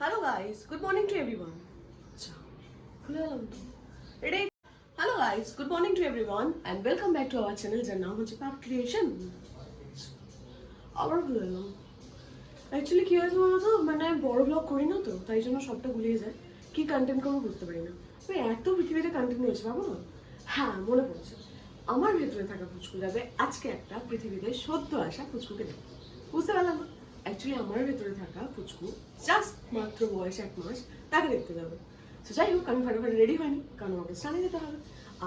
Hello guys good morning to everyone আচ্ছা। খুলে গেলাম তো এটাই hello guys good morning to everyone and welcome back to our channel যার নাম হচ্ছে পাপ ক্রিয়েশন আবার ভুলে গেলাম অ্যাকচুয়ালি কী হয়েছে বলো তো মানে বড় ব্লগ করি না তো তাই জন্য সবটা গুলিয়ে যায়। কি কন্টেন্ট করব বুঝতে পারি না। ওই এত পৃথিবীতে কন্টেন্ট রয়েছে বাবা। হ্যাঁ মনে পড়ছে। আমার ভেতরে থাকা পুচকু যাবে আজকে একটা পৃথিবীতে সদ্য আসা পুচকুকে দেখতে বুঝতে পারলাম না? অ্যাকচুয়ালি আমার ভেতরে থাকা পুচকু জাস্ট মাত্র বয়স এক মাস, তাকে দেখতে যাবে। তো যাই হোক, আমি ফাটাফাটি রেডি হয়নি, কারণ আমাকে স্নানে যেতে হবে।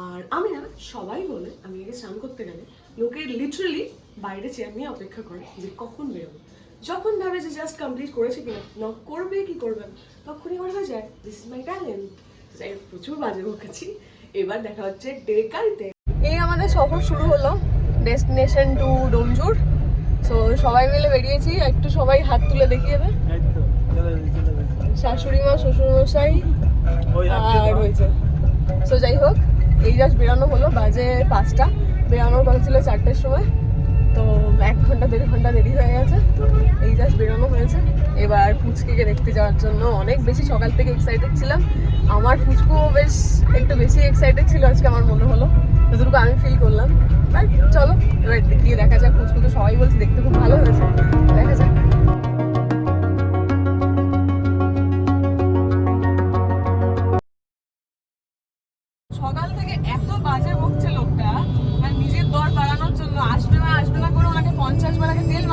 আর আমি না, সবাই বলে আমি আগে স্নান করতে গেলে লোকে লিটারালি বাইরে চেয়ার নিয়ে অপেক্ষা করে যে কখন বেরোবে। যখন ভাবে যে জাস্ট কমপ্লিট করেছে কিনা নক করবে কি করবে তখনই আমার হয়ে যায় দিস ইজ মাই ট্যালেন্ট যাই প্রচুর বাজে বকেছি। এবার দেখা হচ্ছে ডেকারিতে এই আমাদের সফর শুরু হলো ডেস্টিনেশন টু ডোমজুর সো সবাই মিলে বেরিয়েছি একটু সবাই হাত তুলে দেখিয়ে দে। শাশুড়ি মা শ্বশুর মশাই আর হয়েছে সো যাই হোক এই জাস্ট বেরানো হলো বাজে পাঁচটা। বেরানোর কথা ছিল চারটের সময়। তো এক ঘণ্টা দেড় ঘণ্টা দেরি হয়ে গেছে। এই জাস্ট বেরোনো হয়েছে। এবার পুচকিকে দেখতে যাওয়ার জন্য অনেক বেশি সকাল থেকে এক্সাইটেড ছিলাম। আমার পুচকুও বেশ একটু বেশি এক্সাইটেড ছিল আজকে আমার মনে হলো। যতটুকু আমি ফিল করলাম। বাট চলো, এবার গিয়ে দেখা যাক পুচকু তো সবাই বলছে দেখতে খুব ভালো হয়েছে। দেখা যাক। সকাল থেকে এত বাজে লোকটা নিজের দর বাড়ানোর জন্য আসবে আসবে না করে পঞ্চাশ তেল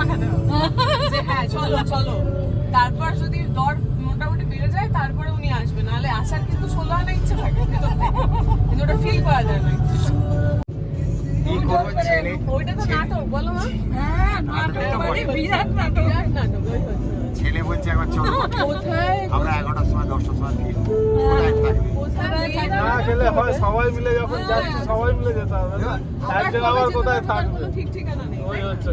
হ্যাঁ চলো চলো। তারপর যদি দর মোটামুটি বেড়ে যায়, তারপরে উনি আসবে। নাহলে আসার কিন্তু ষোলো আনা ইচ্ছে থাকে, কিন্তু ওটা ফিল করা যায় না। ছেলে বলছে একবার চলো। আমরা এগারোটার সময় দশটার সময় গেলে হয় সবাই মিলে যখন যাচ্ছি সবাই মিলে যেতে হবে না? একজন আবার কোথায় থাকবে? ঠিক ঠিকানা নেই। ওই হচ্ছে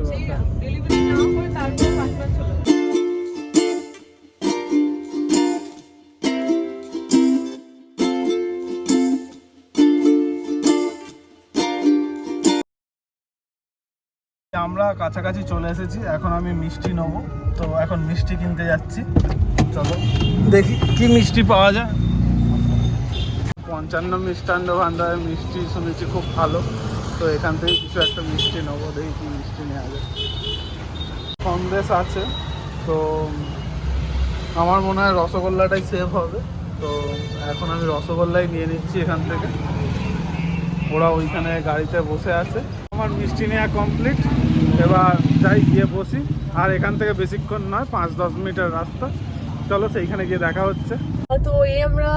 আমরা কাছাকাছি চলে এসেছি, এখন আমি মিষ্টি নেব। তো এখন মিষ্টি কিনতে যাচ্ছি। চলো, দেখি কি মিষ্টি পাওয়া যায়। পঞ্চান্ন মিষ্টান্ন ভান্ডারের মিষ্টি শুনেছি খুব ভালো। তো এখান থেকে কিছু একটা মিষ্টি নেব, দেখি কি মিষ্টি নেওয়া যায়। সন্দেশ আছে, তো আমার মনে হয় রসগোল্লাটাই সেভ হবে। তো এখন আমি রসগোল্লাই নিয়ে নিচ্ছি এখান থেকে। ওরা ওইখানে গাড়িতে বসে আছে। আমার মিষ্টি নেওয়া কমপ্লিট এবার যাই গিয়ে বসি। আর এখান থেকে বেশিক্ষণ নয় পাঁচ দশ মিনিটের রাস্তা। চলো সেইখানে গিয়ে দেখা হচ্ছে। তো এই আমরা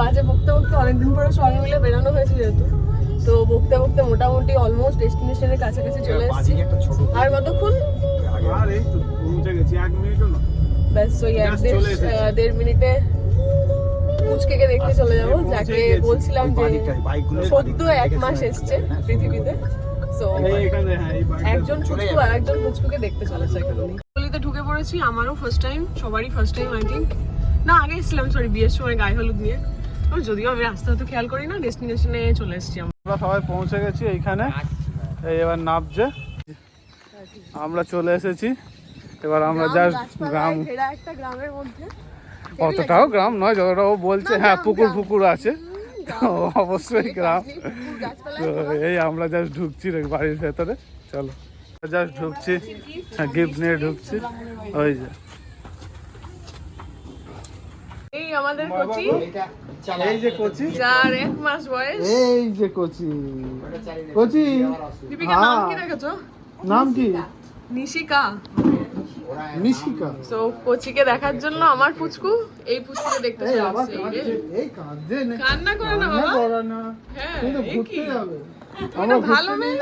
বাজে বকতে বকতে অনেকদিন পরে সবাই মিলে বেরানো হয়েছে যেহেতু। তো বকতে বকতে মোটামুটি অলমোস্ট ডেস্টিনেশনের কাছাকাছি চলে এসেছি। আর কতক্ষণ? আর এই তো পৌঁছে গেছি এক মিনিটও না ব্যাস ওই এক দেড় মিনিটে পুচকেকে দেখতে চলে যাব। যাকে বলছিলাম যে সদ্য এক মাস এসছে পৃথিবীতে। তো হ্যাঁ একজন পুচকু আর একজন পুচকুকে দেখতে চলেছে এখানে গলিতে ঢুকে পড়েছি আমারও ফার্স্ট টাইম সবারই ফার্স্ট টাইম আই থিঙ্ক না আগে এসেছিলাম সরি বিয়ের সময় গায়ে হলুদ নিয়ে। যদিও আমি রাস্তা হয়তো খেয়াল করি না ডেস্টিনেশনে চলে এসেছি আমরা। সবাই পৌঁছে গেছি এইখানে। এই এবার নামছে। আমরা চলে এসেছি। এবার আমরা জাস্ট গ্রাম। একটা গ্রামের মধ্যে। অতটাও গ্রাম নয় যতটা ও বলছে। হ্যাঁ পুকুর। পুকুর আছে। তো অবশ্যই গ্রাম। তো এই আমরা জাস্ট ঢুকছি রে বাড়ির ভেতরে। চলো। জাস্ট ঢুকছি। হ্যাঁ গিফট নিয়ে ঢুকছি। ওই যে। এই আমাদের কচি। এই যে কোচি। যার এক মাস বয়স। এই যে কোচি। কোচি। দীপিকা নাম হ্যাঁ। কি রেখেছো? নাম কি? নিশিকা। নিশিকা তো কোচিকে দেখার জন্য আমার পুচকু এই পুচকুকে দেখতে চলে আসছে, এই কাঁদছে না কান্না করে না বাবা করে না হ্যাঁ তুমি ঘুরতে যাবে আমরা ভালো মেয়ে।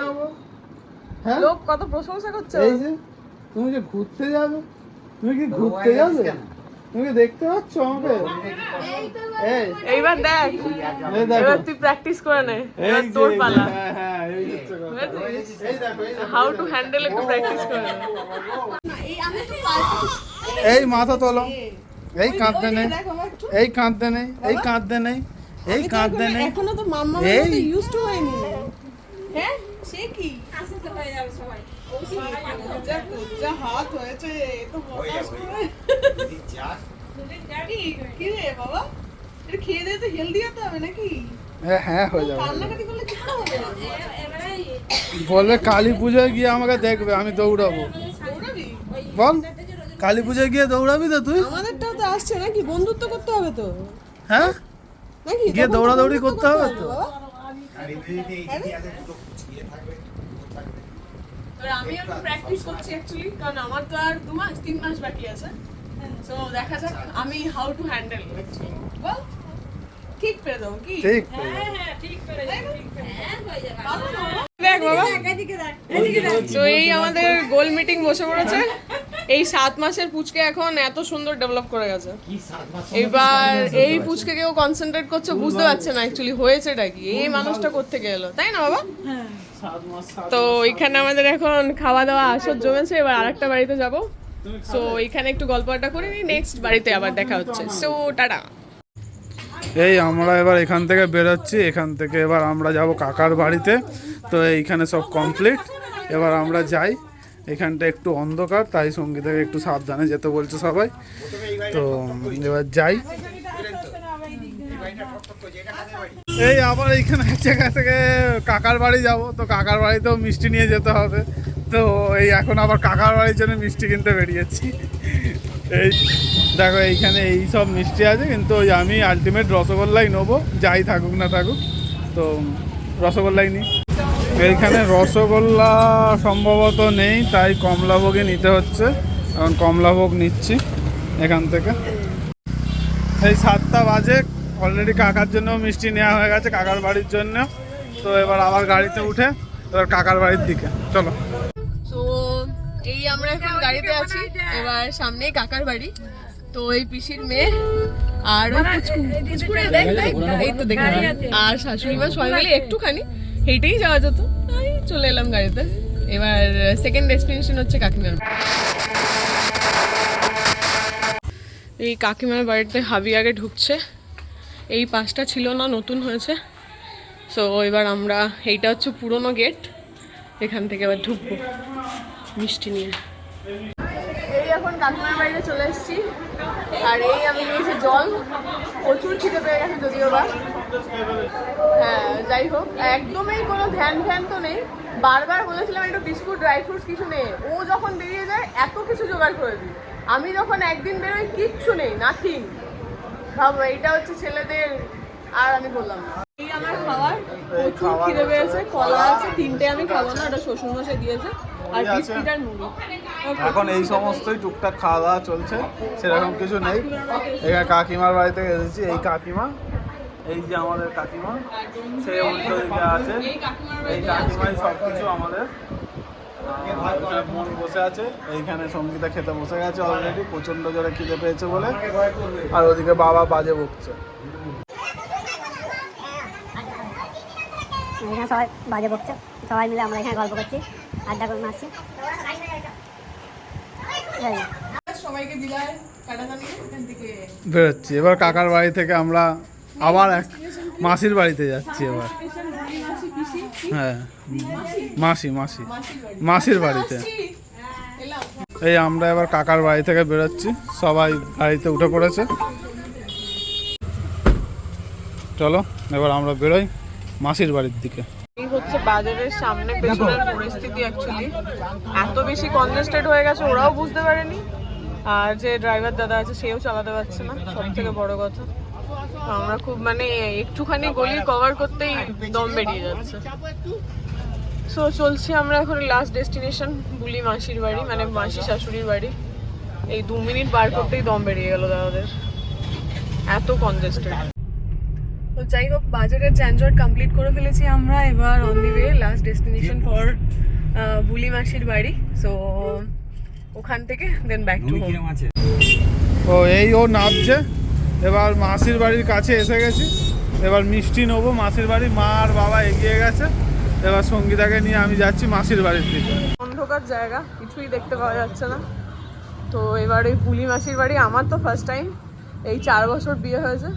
হ্যাঁ লোক কত প্রশংসা করছে এই যে তুমি যে ঘুরতে যাবে তুমি কি ঘুরতে যাবে তুমি কি দেখতে পাচ্ছ আমাকে এই এইবার দেখ এবার তুই প্র্যাকটিস করে নে এবার তোর পালা হ্যাঁ হ্যাঁ এই হচ্ছে কথা। এই দেখো এই দেখো। হাউ টু হ্যান্ডেল একটু প্র্যাকটিস করে নে এই মাথা তোলো। এই কাঁদতে নেই। এই কাঁদতে নেই। এই কাঁদতে নেই। এই কাঁদতে নেই। এখনও তো মাম্মা এই। ইউজ টু হয়নি। হ্যাঁ? সে কি? যা যা হাত হয়েছে তো কি রে বাবা? এটা খেয়ে দিয়ে তো হেলদি হতে হবে নাকি? হ্যাঁ হ্যাঁ হয়ে যাবে। কান্নাকাটি করলে কি হবে বলবে কালী পুজোয় গিয়ে আমাকে দেখবে আমি দৌড়াবি। বল কালী পুজোয় গিয়ে দৌড়াবি তো তুই? আমাদেরটাও তো আসছে নাকি? বন্ধুত্ব করতে হবে তো। হ্যাঁ? নাকি? গিয়ে দৌড়াদৌড়ি করতে হবে তো। আমি একটু প্র্যাকটিস করছি অ্যাকচুয়ালি কারণ আমার তো আর দু মাস তিন মাস বাকি আছে। তো দেখা যাক আমি হাউ টু হ্যান্ডেল বল ঠিক পেরে দেবো কি? ঠিক দেখ বাবা। তো এই আমাদের গোল মিটিং বসে পড়েছে। এই সাত মাসের পুচকে এখন এত সুন্দর ডেভেলপ করে গেছে। এবার এই পুচকে কেউ কনসেন্ট্রেট করছে বুঝতে পারছে না অ্যাকচুয়ালি হয়েছেটা কি? এই মানুষটা কোথেকে এলো? তাই না বাবা? তো এখানে আমাদের এখন খাওয়া দাওয়া আসর জমেছে এবার আরেকটা বাড়িতে যাব। সো এখানে একটু গল্প আড্ডা করে নিই নেক্সট বাড়িতে আবার দেখা হচ্ছে। So tata. এই আমরা এবার এখান থেকে বেরোচ্ছি এখান থেকে এবার আমরা যাব কাকার বাড়িতে। তো এইখানে সব কমপ্লিট এবার আমরা যাই। এখানটা একটু অন্ধকার, তাই সঙ্গীতাকে একটু সাবধানে যেতে বলছে সবাই। তো এবার যাই। এই আবার এইখানে জায়গা থেকে কাকার বাড়ি যাব। তো কাকার বাড়িতেও মিষ্টি নিয়ে যেতে হবে। তো এই এখন আবার কাকার বাড়ির জন্য মিষ্টি কিনতে বেরিয়েছি। এই দেখো, এইখানে এই সব মিষ্টি আছে, কিন্তু ওই আমি আলটিমেট রসগোল্লাই নেব। যাই থাকুক না থাকুক। তো রসগোল্লাই নিই। এইখানে রসগোল্লা সম্ভবত নেই তাই কমলাভোগে নিতে হচ্ছে। এখন কমলাভোগ নিচ্ছি এখান থেকে। এই সাতটা বাজে অলরেডি কাকার জন্য মিষ্টি নেওয়া হয়ে গেছে কাকার বাড়ির জন্য। তো এবার আবার গাড়িতে উঠে এবার কাকার বাড়ির দিকে। চলো। তো এই আমরা এখন গাড়িতে আছি এবার সামনেই কাকার বাড়ি। তো এই পিসির মেয়ে আর আর শাশুড়ি মা সবাই মিলে একটুখানি হেঁটেই যাওয়া যেত, তাই চলে এলাম গাড়িতে। এবার সেকেন্ড ডেস্টিনেশন হচ্ছে কাকিমার এই কাকিমার বাড়িতে হাবি আগে ঢুকছে। এই পাশটা ছিল না, নতুন হয়েছে। সো এবার আমরা, এইটা হচ্ছে পুরনো গেট এখান থেকে এবার ঢুকবো, মিষ্টি নিয়ে। এই এখন কাকিমার বাড়িতে চলে এসেছি। আর এই আমি নিয়েছি জল। প্রচুর খিদে পেয়ে গেছে যদিও বা। হ্যাঁ যাই হোক একদমই কোনো ধ্যান ধ্যান তো নেই। বারবার বলেছিলাম একটু বিস্কুট ড্রাই ফ্রুটস কিছু নেই। ও যখন বেরিয়ে যায় এত কিছু জোগাড় করে দিই। আমি যখন একদিন বেরোই কিচ্ছু নেই নাথিং ভাবো এটা হচ্ছে ছেলেদের আর আমি বললাম না। এই আমার খাবার প্রচুর খিদে পেয়েছে কলা আছে তিনটে আমি খাব না ওটা শ্বশুর মশাই দিয়েছে। আর বিস্কিট আর মুড়ি। এখন এই সমস্তই টুকটাক খাওয়া দাওয়া চলছে সেরকম কিছু নেই। এখানে কাকিমার বাড়ি থেকে এসেছি। এই কাকিমা এই যে আমাদের কাকিমা সে উল্টো দিকে আছে এই কাকিমাই সব কিছু আমাদের বোন বসে আছে। এইখানে সঙ্গীতা খেতে বসে গেছে অলরেডি প্রচণ্ড জোরে খিদে পেয়েছে বলে। আর ওদিকে বাবা বাজে বকছে। এখানে সবাই বাজে বকছে। সবাই মিলে আমরা এখানে গল্প করছি আড্ডা করে থেকে বেরোচ্ছি। এবার কাকার বাড়ি থেকে আমরা আবার এক মাসির বাড়িতে যাচ্ছি এবার হ্যাঁ মাসি মাসি, মাসির বাড়িতে। এই আমরা এবার কাকার বাড়ি থেকে বেরোচ্ছি। সবাই গাড়িতে উঠে পড়েছে। চলো, এবার আমরা বেরোই মাসির বাড়ির দিকে। হচ্ছে বাজারের সামনে পেছনের পরিস্থিতি অ্যাকচুয়ালি এত বেশি কনজেস্টেড হয়ে গেছে, ওরাও বুঝতে পারেনি। আর যে ড্রাইভার দাদা আছে, সেও চালাতে পারছে না। সব থেকে বড় কথা। আমরা খুব মানে একটুখানি গলি কভার করতেই দম বেরিয়ে যাচ্ছে। সো চলছি আমরা এখন লাস্ট ডেস্টিনেশন বুলি মাসির বাড়ি মানে মাসি শাশুড়ির বাড়ি। এই দু মিনিট বার করতেই দম বেরিয়ে গেল দাদাদের। এত কনজেস্টেড তো যাই হোক বাজারের ঝঞ্ঝট কমপ্লিট করে ফেলেছি আমরা এবার on the way last destination for Buli মাসির বাড়ি। সো ওখান থেকে দেন ব্যাক টু হোম ও এই ও নামছে এবার মাসির বাড়ির কাছে এসে গেছি। এবার মিষ্টি নেব মাসির বাড়ি। মা আর বাবা এগিয়ে গেছে। এবার সঙ্গীতাকে নিয়ে আমি যাচ্ছি মাসির বাড়ির দিকে। অন্ধকার জায়গা, কিছুই দেখতে পাওয়া যাচ্ছে না। তো এবার এই বুলি মাসির বাড়ি আমার তো ফার্স্ট টাইম এই চার বছর বিয়ে হয়েছে।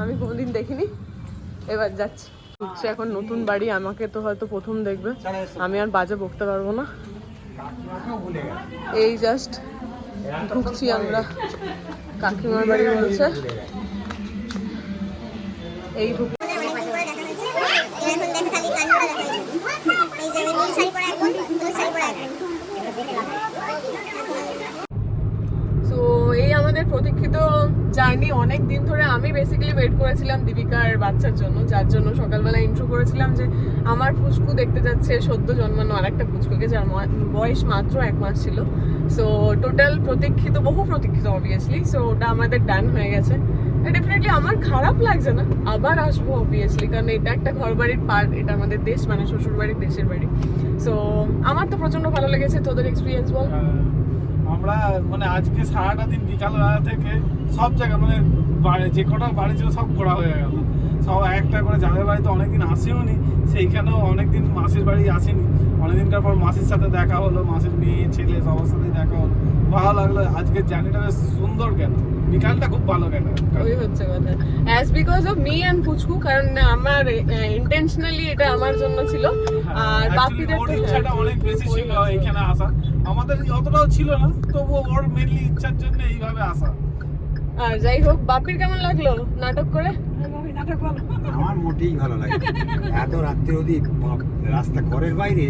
আমি কোনোদিন দেখিনি। এবার যাচ্ছি। হচ্ছে এখন নতুন বাড়ি, আমাকে তো হয়তো প্রথম দেখবে। আমি আর বাজে বকতে পারব না। এই জাস্ট ঢুকছি আমরা। কাকিমার বাড়ি বলছে। এই ঢুক তো এই আমাদের প্রতীক্ষিত জার্নি অনেক দিন ধরে আমি বেসিক্যালি ওয়েট করেছিলাম দীপিকার বাচ্চার জন্য, যার জন্য সকালবেলা ইন্ট্রো করেছিলাম যে আমার ফুচকু দেখতে যাচ্ছে সদ্য জন্মানো আর একটা ফুচকুকে যার বয়স মাত্র এক মাস ছিল। সো টোটাল প্রতীক্ষিত, বহু প্রতীক্ষিত অবভিয়াসলি সো ওটা আমাদের ডান হয়ে গেছে। ডেফিনেটলি আমার খারাপ লাগছে না, আবার আসব অবভিয়াসলি কারণ এটা একটা ঘর বাড়ির পার্ট এটা আমাদের দেশ মানে শ্বশুর বাড়ির দেশের বাড়ি। সো আমার তো প্রচণ্ড ভালো লেগেছে, তোদের এক্সপিরিয়েন্স বল? আমরা মানে আজকে সারাটা দিন বিকালবেলা থেকে সব জায়গা মানে বাড়ি যে কটা বাড়ি ছিল সব ঘোরা হয়ে গেল। সব একটা করে যাদের বাড়িতে অনেকদিন আসেও নি সেইখানেও অনেকদিন মাসির বাড়ি আসেনি। অনেকদিনকার পর মাসির সাথে দেখা হলো মাসির মেয়ে ছেলে সবার সাথে দেখা হলো। ভালো লাগল আজকের জার্নিটা বেশ সুন্দর গেল। বিকালটা খুব ভালো গেল। ওই হচ্ছে কথা। As because of me and Puchku কারণ আমার ইন্টেনশনালি এটা আমার জন্য ছিল। আর বাপিদের ওর তো ইচ্ছাটা হ্যাঁ। অনেক বেশি ছিল এখানে আসা। আমাদের অতটাও ছিল না তবুও ওর মেনলি ইচ্ছার জন্য এইভাবে আসা। আর যাই হোক বাপির কেমন লাগল নাটক করে? আমার মোটেই ভালো লাগে এত রাত্রে অবধি রাস্তা ঘরের বাইরে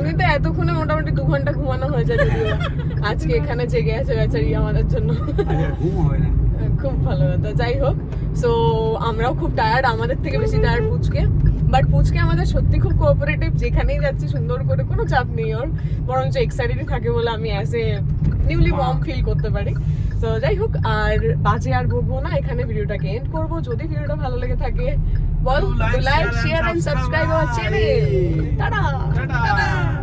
উনি তো এতক্ষণে মোটামুটি দু ঘণ্টা ঘুমানো হয়ে যায় আজকে এখানে জেগে আছে বেচারি আমাদের জন্য। ঘুম হবে না। খুব ভালো। কথা যাই হোক সো আমরাও খুব টায়ার্ড আমাদের থেকে বেশি টায়ার্ড পুচকে। বাট পুচকে আমাদের সত্যি খুব কোঅপারেটিভ যেখানেই যাচ্ছি সুন্দর করে কোনো চাপ নেই ওর। বরঞ্চ এক্সাইটেড থাকে বলে আমি as a newly warm feel করতে পারি। তো যাই হোক আর বাজে আর বকবো না এখানে ভিডিওটাকে এন্ড করব? যদি ভিডিওটা ভালো লেগে থাকে বল like share and subscribe our channel tata tata